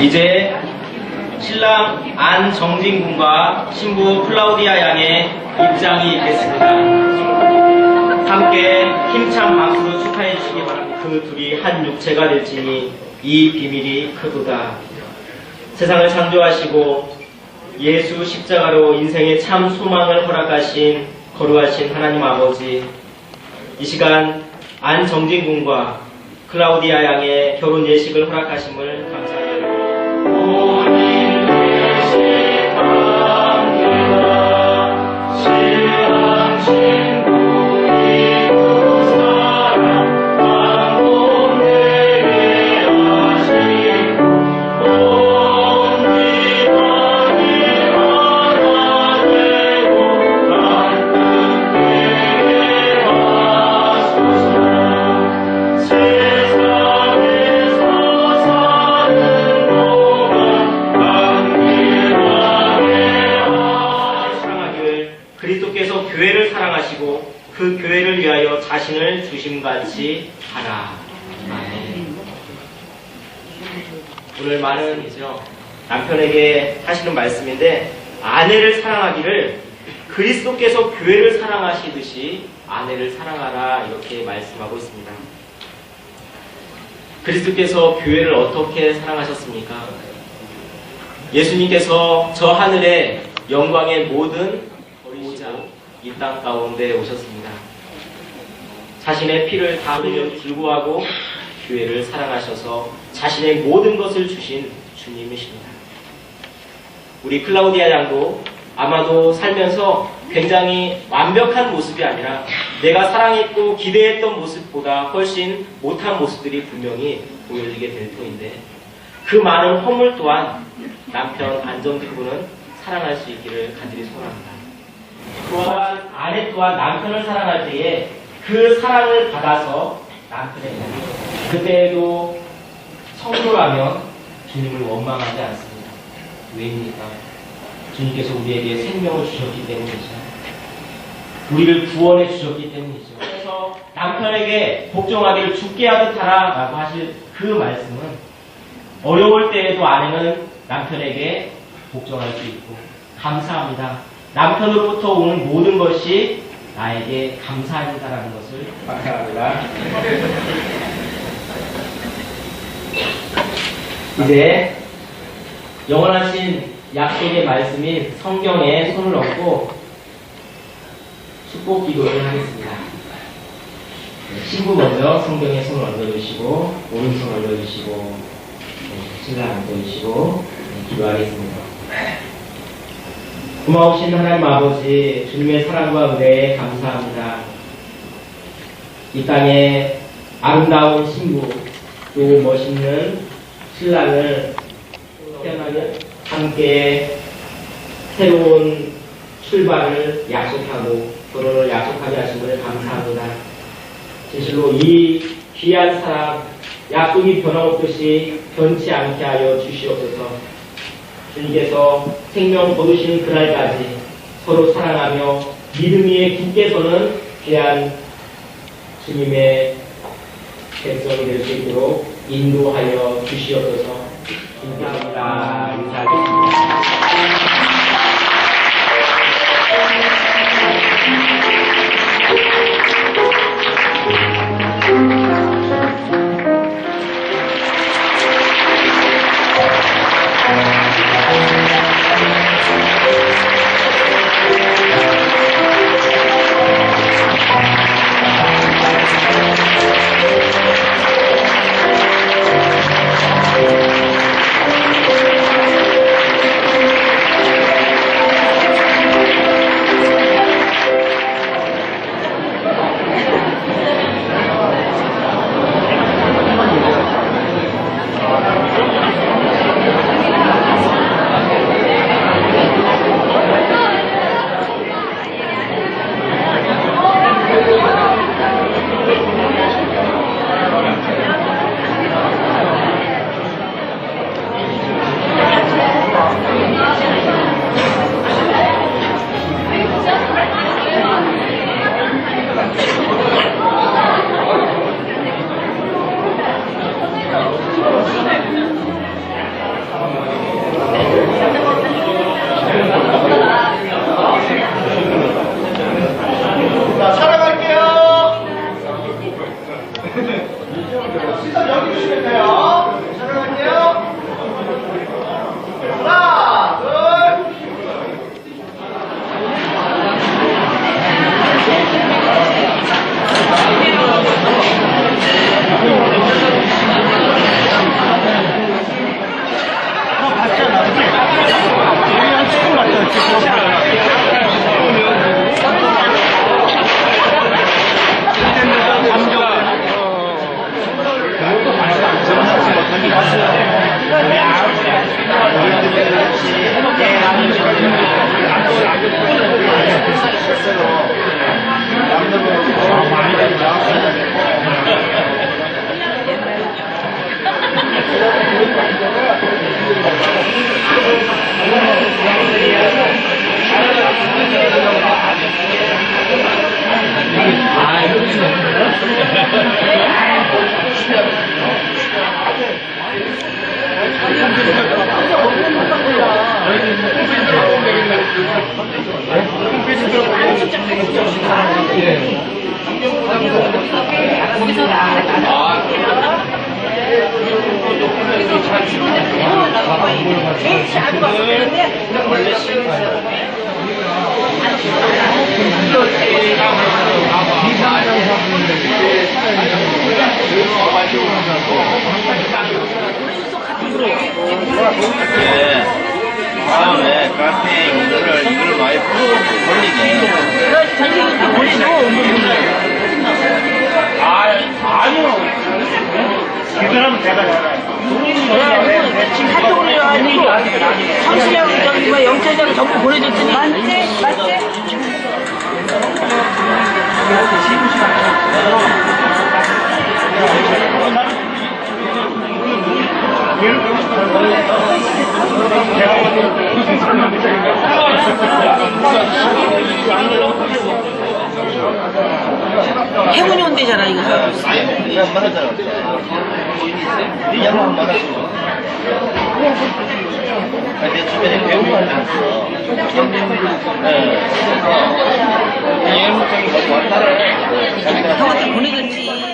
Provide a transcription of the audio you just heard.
이제 신랑 안정진 군과 신부 클라우디아 양의 입장이 있겠습니다. 함께 힘찬 박수로 축하해 주시기 바랍니다. 그 둘이 한 육체가 될지니 이 비밀이 크도다. 세상을 창조하시고 예수 십자가로 인생의 참 소망을 허락하신 거룩하신 하나님 아버지 이 시간 안정진 군과 클라우디아 양의 결혼 예식을 허락하심을 그 교회를 위하여 자신을 주심같이 하라. 아멘. 오늘 많은 이죠 남편에게 하시는 말씀인데 아내를 사랑하기를 그리스도께서 교회를 사랑하시듯이 아내를 사랑하라 이렇게 말씀하고 있습니다. 그리스도께서 교회를 어떻게 사랑하셨습니까? 예수님께서 저 하늘에 영광의 모든 버리시자 이 땅 가운데 오셨습니다. 자신의 피를 다 흘려 길고하고 교회를 사랑하셔서 자신의 모든 것을 주신 주님이십니다. 우리 클라우디아 양도 아마도 살면서 굉장히 완벽한 모습이 아니라 내가 사랑했고 기대했던 모습보다 훨씬 못한 모습들이 분명히 보여지게 될 터인데 그 많은 허물 또한 남편 군은 사랑할 수 있기를 간절히 소원합니다. 또한 아내 또한 남편을 사랑할 때에 그 사랑을 받아서 남편에게 그때에도 성도라면 주님을 원망하지 않습니다. 왜입니까? 주님께서 우리에게 생명을 주셨기 때문이죠. 우리를 구원해 주셨기 때문이죠. 그래서 남편에게 복종하기를 죽게 하듯 하라라고 하실 그 말씀은 어려울 때에도 아내는 남편에게 복종할 수 있고 감사합니다. 남편으로부터 오는 모든 것이 나에게 감사합니다라는 것을 감사합니다. 이제 영원하신 약속의 말씀인 성경에 손을 얹고 축복 기도를 하겠습니다. 네, 신부 먼저 성경에 손을 얹어주시고 오른손 얹어주시고 네, 신랑 얹어주시고 네, 기도하겠습니다. 고마우신 하나님 아버지 주님의 사랑과 은혜에 감사합니다. 이 땅에 아름다운 신부 또 멋있는 신랑을 태어나는 함께 새로운 출발을 약속하고 결혼을 약속하게 하심을 감사합니다. 진실로 이 귀한 사람 약속이 변함없듯이 변치 않게 하여 주시옵소서. 주님께서 생명 거두시는 그날까지 서로 사랑하며 믿음 위에 굳게 서는 귀한 주님의 백성이 될 수 있도록 인도하여 주시옵소서. 감사합니다. 인사하겠습니다. 예. 다음에 카페 이거를 이걸 많이 벌리게. 아 아니요. 기술하면 제가 잘해. 지금 해가지고 성실하고 저기 뭐 영철이랑 전부 보내줬더니 맞지? 맞지? 행운이 온대잖아 이거 그냥 말하 네. 내 주변에 배우가 있어. 네. 그래서 가지고 왔다를 자기가 보내줬지